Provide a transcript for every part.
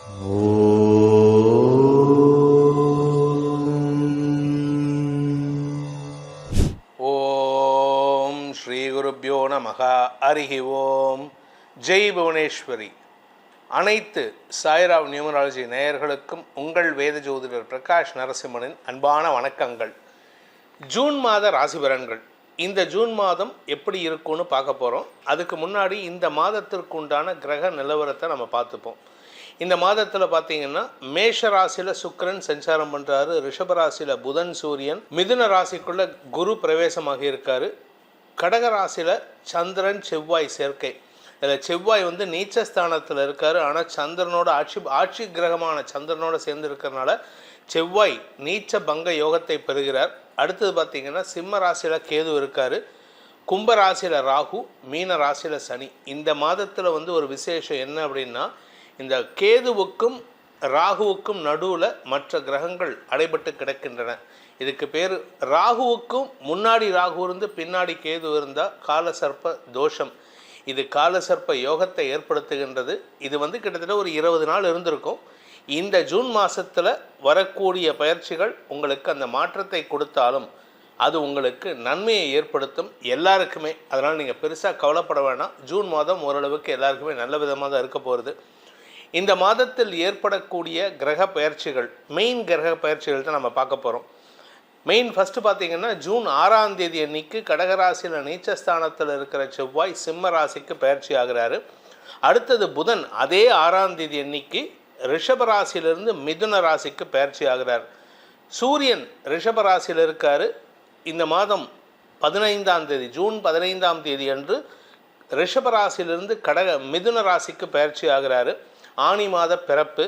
ஓம் ஸ்ரீ குருப்பியோ நமகா. அருகி ஓம். ஜெய் புவனேஸ்வரி. அனைத்து சாய்ராவ் நியூமராலஜி நேயர்களுக்கும் உங்கள் வேத ஜோதிடர் பிரகாஷ் நரசிம்மனின் அன்பான வணக்கங்கள். ஜூன் மாத ராசி பலன்கள். இந்த ஜூன் மாதம் எப்படி இருக்கும்னு பார்க்க போகிறோம் அதுக்கு முன்னாடி இந்த மாதத்திற்கு உண்டான கிரக நிலவரத்தை நம்ம பார்த்துப்போம். இந்த மாதத்தில் பார்த்தீங்கன்னா மேஷ ராசியில் சுக்கரன் சஞ்சாரம் பண்ணுறாரு ரிஷப ராசியில் புதன் சூரியன். மிதுன ராசிக்குள்ள குரு பிரவேசமாக இருக்காரு. கடக ராசியில் சந்திரன் செவ்வாய் சேர்க்கை. இதில் செவ்வாய் வந்து நீச்சஸ்தானத்தில் இருக்கார். ஆனால் சந்திரனோட ஆட்சி ஆட்சி கிரகமான சந்திரனோட சேர்ந்து இருக்கிறனால செவ்வாய் நீச்ச பங்க யோகத்தை பெறுகிறார். அடுத்தது பார்த்திங்கன்னா சிம்ம ராசியில் கேது இருக்கார். கும்ப ராசியில் ராகு மீன ராசியில் சனி. இந்த மாதத்தில் வந்து ஒரு விசேஷம் என்ன அப்படின்னா இந்த கேதுவுக்கும் ராகுவுக்கும் நடுவில் மற்ற கிரகங்கள் அடைபட்டு கிடக்கின்றன. இதுக்கு பேர் ராகுவுக்கும் முன்னாடி ராகு இருந்து பின்னாடி கேது இருந்தால் காலசர்ப்ப தோஷம். இது காலசர்ப்ப யோகத்தை ஏற்படுத்துகின்றது. இது வந்து கிட்டத்தட்ட ஒரு இருபது நாள் இருந்திருக்கும். இந்த ஜூன் மாதத்தில் வரக்கூடிய பயிற்சிகள் உங்களுக்கு அந்த மாற்றத்தை கொடுத்தாலும் அது உங்களுக்கு நன்மையை ஏற்படுத்தும் எல்லாருக்குமே. அதனால் நீங்கள் பெருசாக கவலைப்பட வேணாம். ஜூன் மாதம் ஓரளவுக்கு எல்லாருக்குமே நல்ல விதமாக தான் இருக்க போகிறது இந்த மாதத்தில் ஏற்படக்கூடிய கிரக பயிற்சிகள் மெயின் கிரக பயிற்சிகள் தான் நம்ம பார்க்க போகிறோம் மெயின் ஃபஸ்ட்டு பார்த்தீங்கன்னா ஜூன் ஆறாம் தேதி அன்னைக்கு கடகராசியில் நீச்சஸ்தானத்தில் இருக்கிற செவ்வாய் சிம்ம ராசிக்கு பயிற்சி ஆகிறாரு. அடுத்தது புதன் அதே ஆறாம் தேதி அன்னைக்கு ரிஷபராசியிலிருந்து மிதுன ராசிக்கு பயிற்சி ஆகிறார். சூரியன் ரிஷபராசியில் இருக்கார். இந்த மாதம் பதினைந்தாம் தேதி ஜூன் பதினைந்தாம் தேதி அன்று ரிஷபராசியிலிருந்து கடக மிதுன ராசிக்கு பயிற்சி ஆகிறாரு. ஆணி மாத பிறப்பு.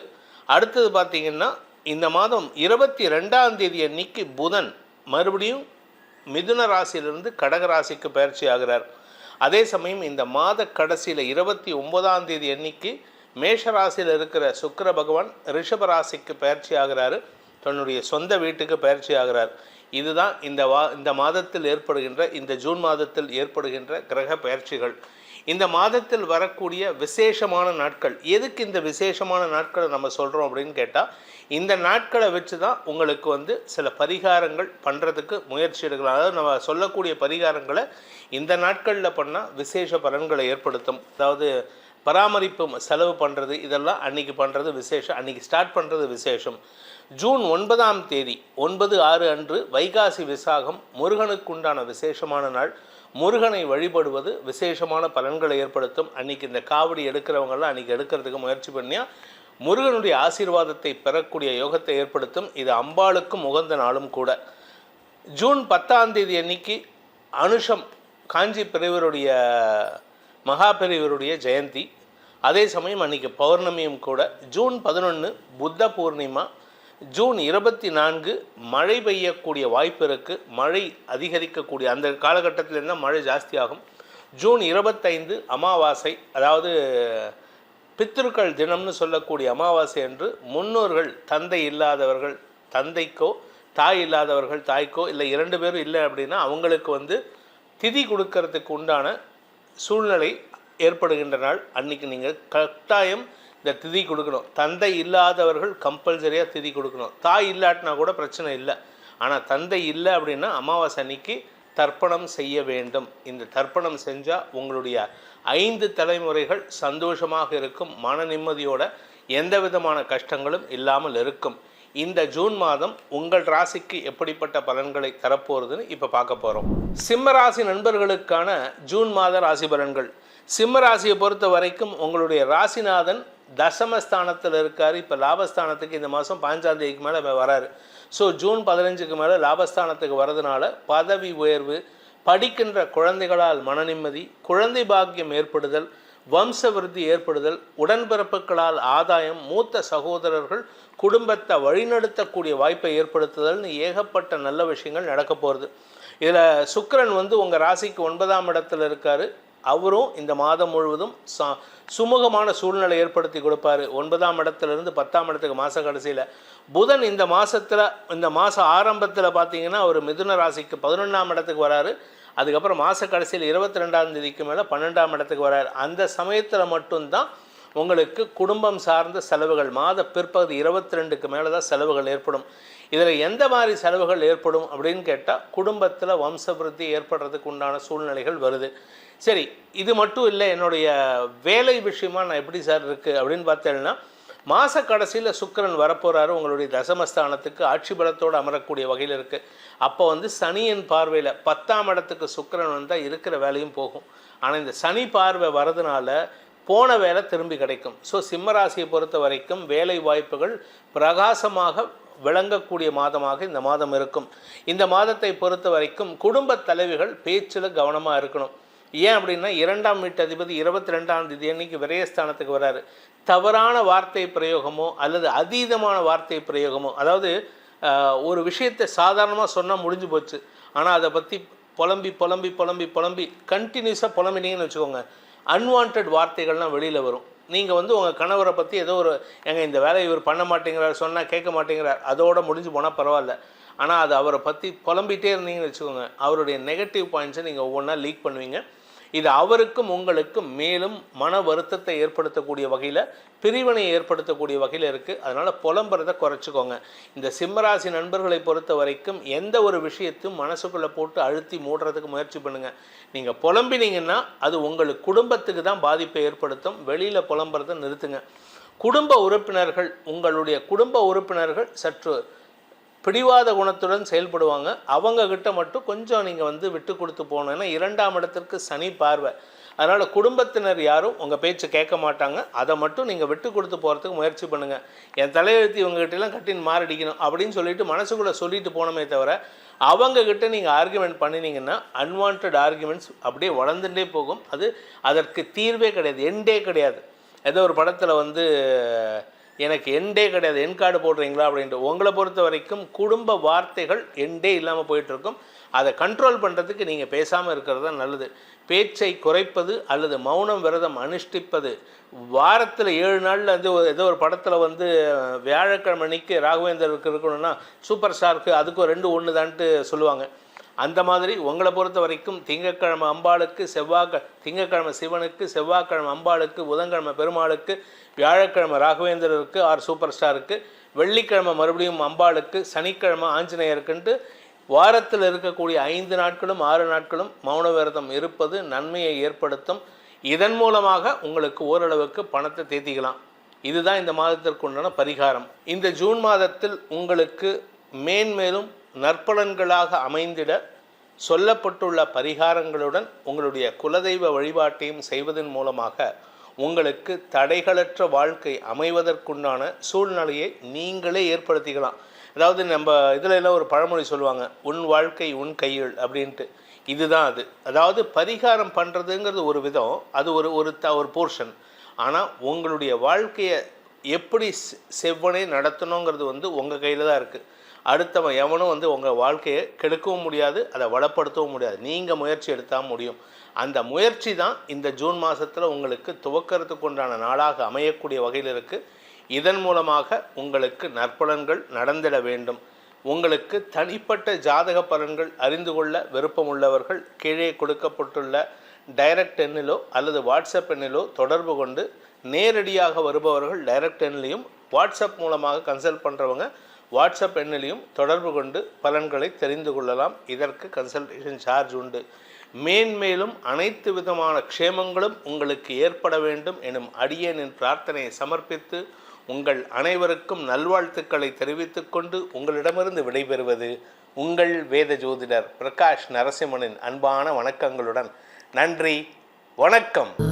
அடுத்தது பார்த்திங்கன்னா இந்த மாதம் இருபத்தி ரெண்டாம் தேதி அன்னைக்கு புதன் மறுபடியும் மிதுன ராசியிலிருந்து கடக ராசிக்கு பயிற்சி ஆகிறார். அதே சமயம் இந்த மாத கடைசியில் இருபத்தி ஒன்பதாம் தேதி அன்னைக்கு மேஷ ராசியில் இருக்கிற சுக்கர பகவான் ரிஷப ராசிக்கு பயிற்சி ஆகிறாரு. தன்னுடைய சொந்த வீட்டுக்கு பயிற்சி ஆகிறார். இதுதான் இந்த வா இந்த மாதத்தில் ஏற்படுகின்ற இந்த ஜூன் மாதத்தில் ஏற்படுகின்ற கிரக பயிற்சிகள். இந்த மாதத்தில் வரக்கூடிய விசேஷமான நாட்கள் எதுக்கு இந்த விசேஷமான நாட்களை நம்ம சொல்கிறோம் அப்படின்னு கேட்டால் இந்த நாட்களை வச்சு தான் உங்களுக்கு வந்து சில பரிகாரங்கள் பண்ணுறதுக்கு முயற்சி எடுக்கலாம். அதாவது நம்ம சொல்லக்கூடிய பரிகாரங்களை இந்த நாட்களில் பண்ணால் விசேஷ பலன்களை ஏற்படுத்தும். அதாவது பராமரிப்பு செலவு பண்ணுறது இதெல்லாம் அன்றைக்கி பண்ணுறது விசேஷம் அன்றைக்கி ஸ்டார்ட் பண்ணுறது விசேஷம். ஜூன் ஒன்பதாம் தேதி ஒன்பது ஆறு அன்று வைகாசி விசாகம் முருகனுக்குண்டான விசேஷமான நாள். முருகனை வழிபடுவது விசேஷமான பலன்களை ஏற்படுத்தும். அன்றைக்கி இந்த காவடி எடுக்கிறவங்களாம் அன்றைக்கி எடுக்கிறதுக்கு முயற்சி பண்ணியா? முருகனுடைய ஆசீர்வாதத்தை பெறக்கூடிய யோகத்தை ஏற்படுத்தும். இது அம்பாளுக்கும் உகந்த நாளும் கூட. ஜூன் பத்தாம் தேதி அன்னைக்கு அனுஷம் காஞ்சி பிரிவருடைய மகாபிரிவருடைய ஜெயந்தி. அதே சமயம் அன்றைக்கி பௌர்ணமியும் கூட. ஜூன் பதினொன்று புத்த பூர்ணிமா ஜூன் இருபத்தி நான்கு மழை பெய்யக்கூடிய வாய்ப்பு இருக்குது மழை அதிகரிக்கக்கூடிய அந்த காலகட்டத்தில் இருந்தால் மழை ஜாஸ்தியாகும். ஜூன் இருபத்தைந்து அமாவாசை அதாவது பித்திருக்கள் தினம்னு சொல்லக்கூடிய அமாவாசை என்று முன்னோர்கள் தந்தை இல்லாதவர்கள் தந்தைக்கோ தாய் இல்லாதவர்கள் தாய்க்கோ இல்லை இரண்டு பேரும் இல்லை அப்படின்னா அவங்களுக்கு வந்து திதி கொடுக்கறதுக்கு உண்டான சூழ்நிலை ஏற்படுகின்ற நாள். அன்றைக்கி நீங்கள் கட்டாயம் இந்த திதி கொடுக்கணும். தந்தை இல்லாதவர்கள் கம்பல்சரியாக திதி கொடுக்கணும். தாய் இல்லாட்டினா கூட பிரச்சனை இல்லை. ஆனால் தந்தை இல்லை அப்படின்னா அமாவாசை அன்னைக்கு தர்ப்பணம் செய்ய வேண்டும். இந்த தர்ப்பணம் செஞ்சால் உங்களுடைய ஐந்து தலைமுறைகள் சந்தோஷமாக இருக்கும். மன நிம்மதியோட எந்த விதமான கஷ்டங்களும் இல்லாமல் இருக்கும். இந்த ஜூன் மாதம் உங்கள் ராசிக்கு எப்படிப்பட்ட பலன்களை தரப்போகிறதுன்னு இப்போ பார்க்க போகிறோம் சிம்ம ராசி நண்பர்களுக்கான ஜூன் மாத ராசி பலன்கள். சிம்ம ராசியை பொறுத்த வரைக்கும் உங்களுடைய ராசிநாதன் தசமஸ்தானத்தில் இருக்கார். இப்போ லாபஸ்தானத்துக்கு இந்த மாதம் பாஞ்சாம் தேதிக்கு மேலே வராரு. ஸோ ஜூன் பதினஞ்சுக்கு மேலே லாபஸ்தானத்துக்கு வரதுனால பதவி உயர்வு படிக்கின்ற குழந்தைகளால் மன நிம்மதி குழந்தை பாக்கியம் ஏற்படுதல் வம்ச விருத்தி ஏற்படுதல் உடன்பிறப்புகளால் ஆதாயம் மூத்த சகோதரர்கள் குடும்பத்தை வழிநடத்தக்கூடிய வாய்ப்பை ஏற்படுத்துதல்னு ஏகப்பட்ட நல்ல விஷயங்கள் நடக்க போகிறது இதில் சுக்கரன் வந்து உங்கள் ராசிக்கு ஒன்பதாம் இடத்துல இருக்கார். அவரும் இந்த மாதம் முழுவதும் சுமூகமான சூழ்நிலை ஏற்படுத்தி கொடுப்பாரு. ஒன்பதாம் இடத்துலேருந்து பத்தாம் இடத்துக்கு மாத கடைசியில். புதன் இந்த மாதத்தில் இந்த மாதம் ஆரம்பத்தில் பார்த்தீங்கன்னா அவர் மிதுன ராசிக்கு பதினொன்றாம் இடத்துக்கு வராரு. அதுக்கப்புறம் மாத கடைசியில் இருபத்தி ரெண்டாம் தேதிக்கு மேலே பன்னெண்டாம் இடத்துக்கு வராரு. அந்த சமயத்தில் மட்டும்தான் உங்களுக்கு குடும்பம் சார்ந்த செலவுகள் மாத பிற்பகுதி இருபத்தி ரெண்டுக்கு மேலே தான் செலவுகள் ஏற்படும். இதில் எந்த மாதிரி செலவுகள் ஏற்படும் அப்படின்னு கேட்டால் குடும்பத்தில் வம்சபிருத்தி ஏற்படுறதுக்கு உண்டான சூழ்நிலைகள் வருது. சரி இது மட்டும் இல்லை என்னுடைய வேலை விஷயமா நான் எப்படி சார் இருக்குது அப்படின்னு பார்த்தேன்னா மாத கடைசியில் சுக்கிரன் வரப்போகிறாரு உங்களுடைய தசமஸ்தானத்துக்கு ஆட்சி பலத்தோடு அமரக்கூடிய வகையில் இருக்குது அப்போ வந்து சனியின் பார்வையில் பத்தாம் இடத்துக்கு சுக்கரன் வந்தால் இருக்கிற வேலையும் போகும். ஆனால் இந்த சனி பார்வை வரதுனால போன வேலை திரும்பி கிடைக்கும். ஸோ சிம்மராசியை பொறுத்த வரைக்கும் வேலை வாய்ப்புகள் பிரகாசமாக விளங்கக்கூடிய மாதமாக இந்த மாதம் இருக்கும். இந்த மாதத்தை பொறுத்த வரைக்கும் குடும்ப தலைவிகள் பேச்சில் கவனமாக இருக்கணும். ஏன் அப்படின்னா இரண்டாம் வீட்டு அதிபதி இருபத்தி ரெண்டாம் தேதி அன்னைக்கு விரயஸ்தானத்துக்கு வராரு. தவறான வார்த்தை பிரயோகமோ அல்லது அதீதமான வார்த்தை பிரயோகமோ அதாவது ஒரு விஷயத்தை சாதாரணமாக சொன்னால் முடிஞ்சு போச்சு. ஆனால் அதை பற்றி புலம்பி புலம்பி புலம்பி புலம்பி கண்டினியூஸாக புலம்பினீங்கன்னு வச்சுக்கோங்க. அன்வான்ட் வார்த்தைகள்லாம் வெளியில் வரும். நீங்கள் வந்து உங்கள் கணவரை பற்றி ஏதோ ஒரு எங்கள் இந்த வேலையை இவர் பண்ண மாட்டேங்கிறார் சொன்னால் கேட்க மாட்டேங்கிறார். அதோடு முடிஞ்சு போனால் பரவாயில்ல. ஆனால் அது அவரை பற்றி புலம்பிட்டே இருந்தீங்கன்னு வச்சுக்கோங்க. அவருடைய நெகட்டிவ் பாயிண்ட்ஸை நீங்கள் ஒவ்வொன்றா லீக் பண்ணுவீங்க. இது அவருக்கும் உங்களுக்கும் மேலும் மன வருத்தத்தை ஏற்படுத்தக்கூடிய வகையில் பிரிவினை ஏற்படுத்தக்கூடிய வகையில் இருக்குது அதனால் புலம்புறதை குறைச்சிக்கோங்க. இந்த சிம்மராசி நண்பர்களை பொறுத்த வரைக்கும் எந்த ஒரு விஷயத்தையும் மனசுக்குள்ளே போட்டு அழுத்தி மூடுறதுக்கு முயற்சி பண்ணுங்கள் நீங்கள் புலம்பினீங்கன்னா அது உங்களுக்கு குடும்பத்துக்கு தான் பாதிப்பை ஏற்படுத்தும். வெளியில் புலம்புறதை நிறுத்துங்க. குடும்ப உறுப்பினர்கள் உங்களுடைய குடும்ப உறுப்பினர்கள் சற்று பிடிவாத குணத்துடன் செயல்படுவாங்க. அவங்கக்கிட்ட மட்டும் கொஞ்சம் நீங்கள் வந்து விட்டு கொடுத்து போகணும். ஏன்னா இரண்டாம் இடத்திற்கு சனி பார்வை. அதனால் குடும்பத்தினர் யாரும் உங்கள் பேச்சு கேட்க மாட்டாங்க. அதை மட்டும் நீங்கள் விட்டு கொடுத்து போகிறதுக்கு முயற்சி பண்ணுங்கள் என் தலையெழுத்து இவங்ககிட்டலாம் கட்டின்னு மாரடிக்கணும் அப்படின்னு சொல்லிட்டு மனசுக்குள்ளே சொல்லிட்டு போனோமே தவிர அவங்கக்கிட்ட நீங்கள் ஆர்குமெண்ட் பண்ணினீங்கன்னா அன்வான்ட் ஆர்குமெண்ட்ஸ் அப்படியே வளர்ந்துட்டே போகும். அது அதற்கு தீர்வே கிடையாது. எண்டே கிடையாது. ஏதோ ஒரு படத்தில் வந்து எனக்கு எண்டே கிடையாது. என் கார்டு போடுறீங்களா அப்படின்ட்டு. உங்களை பொறுத்த வரைக்கும் குடும்ப வார்த்தைகள் எண்டே இல்லாமல் போயிட்டுருக்கும். அதை கண்ட்ரோல் பண்ணுறதுக்கு நீங்கள் பேசாமல் இருக்கிறது தான் நல்லது. பேச்சை குறைப்பது அல்லது மௌனம் விரதம் அனுஷ்டிப்பது. வாரத்தில் ஏழு நாளில் வந்து ஏதோ ஒரு படத்தில் வந்து வியாழக்கிழமை அன்னைக்கு ராகவேந்தருக்கு இருக்கணும்னா சூப்பர் ஸ்டாருக்கு அதுக்கும் ரெண்டு ஒன்று தான்ட்டு சொல்லுவாங்க. அந்த மாதிரி உங்களை பொறுத்த வரைக்கும் திங்கட்கிழமை அம்பாளுக்கு செவ்வாய்க்க திங்கக்கிழமை சிவனுக்கு செவ்வாய்க்கிழமை அம்பாளுக்கு புதன்கிழமை பெருமாளுக்கு வியாழக்கிழமை ராகவேந்திரருக்கு ஆர் சூப்பர் ஸ்டாருக்கு வெள்ளிக்கிழமை மறுபடியும் அம்பாளுக்கு சனிக்கிழமை ஆஞ்சநேயருக்குன்ட்டு வாரத்தில் இருக்கக்கூடிய ஐந்து நாட்களும் ஆறு நாட்களும் மௌன விரதம் இருப்பது நன்மையை ஏற்படுத்தும். இதன் மூலமாக உங்களுக்கு ஓரளவுக்கு பணத்தை தேத்திக்கலாம். இதுதான் இந்த மாதத்திற்கு உண்டான பரிகாரம். இந்த ஜூன் மாதத்தில் உங்களுக்கு மேன்மேலும் நற்பலன்களாக அமைந்திட சொல்லப்பட்டுள்ள பரிகாரங்களுடன் உங்களுடைய குலதெய்வ வழிபாட்டையும் செய்வதன் மூலமாக உங்களுக்கு தடைகளற்ற வாழ்க்கை அமைவதற்குண்டான சூழ்நிலையை நீங்களே ஏற்படுத்திக்கலாம். அதாவது நம்ம இதில் எல்லாம் ஒரு பழமொழி சொல்லுவாங்க உன் வாழ்க்கை உன் கையில் அப்படின்ட்டு. இதுதான் அது. அதாவது பரிகாரம் பண்ணுறதுங்கிறது ஒரு விதம் அது ஒரு ஒரு த ஒரு போர்ஷன் ஆனால் உங்களுடைய வாழ்க்கையை எப்படி செ- செவ்வனே நடத்தணுங்கிறது வந்து உங்கள் கையில் தான் இருக்குது அடுத்தவன் எவனும் வந்து உங்கள் வாழ்க்கையை கெடுக்கவும் முடியாது அதை வளப்படுத்தவும் முடியாது. நீங்கள் முயற்சி எடுத்தால் முடியும். அந்த முயற்சி தான் இந்த ஜூன் மாதத்தில் உங்களுக்கு துவக்கிறதுக்கு உண்டான நாளாக அமையக்கூடிய வகையில் இருக்குது இதன் மூலமாக உங்களுக்கு நற்பலன்கள் நடந்திட வேண்டும். உங்களுக்கு தனிப்பட்ட ஜாதக பலன்கள் அறிந்து கொள்ள விருப்பமுள்ளவர்கள் கீழே கொடுக்கப்பட்டுள்ள டைரக்ட் எண்ணிலோ அல்லது வாட்ஸ்அப் எண்ணிலோ தொடர்பு கொண்டு நேரடியாக வருபவர்கள் டைரக்ட் எண்ணிலையும் வாட்ஸ்அப் மூலமாக கன்சல்ட் பண்ணுறவங்க வாட்ஸ்அப் எண்ணிலையும் தொடர்பு கொண்டு பலன்களை தெரிந்து கொள்ளலாம். இதற்கு கன்சல்டேஷன் சார்ஜ் உண்டு. மேன்மேலும் அனைத்து விதமான க்ஷேமங்களும் உங்களுக்கு ஏற்பட வேண்டும் எனும் அடியேனின் பிரார்த்தனையை சமர்ப்பித்து உங்கள் அனைவருக்கும் நல்வாழ்த்துக்களை தெரிவித்துக் கொண்டு உங்களிடமிருந்து விடைபெறுவது உங்கள் வேத ஜோதிடர் பிரகாஷ் நரசிம்மனின் அன்பான வணக்கங்களுடன் நன்றி வணக்கம்.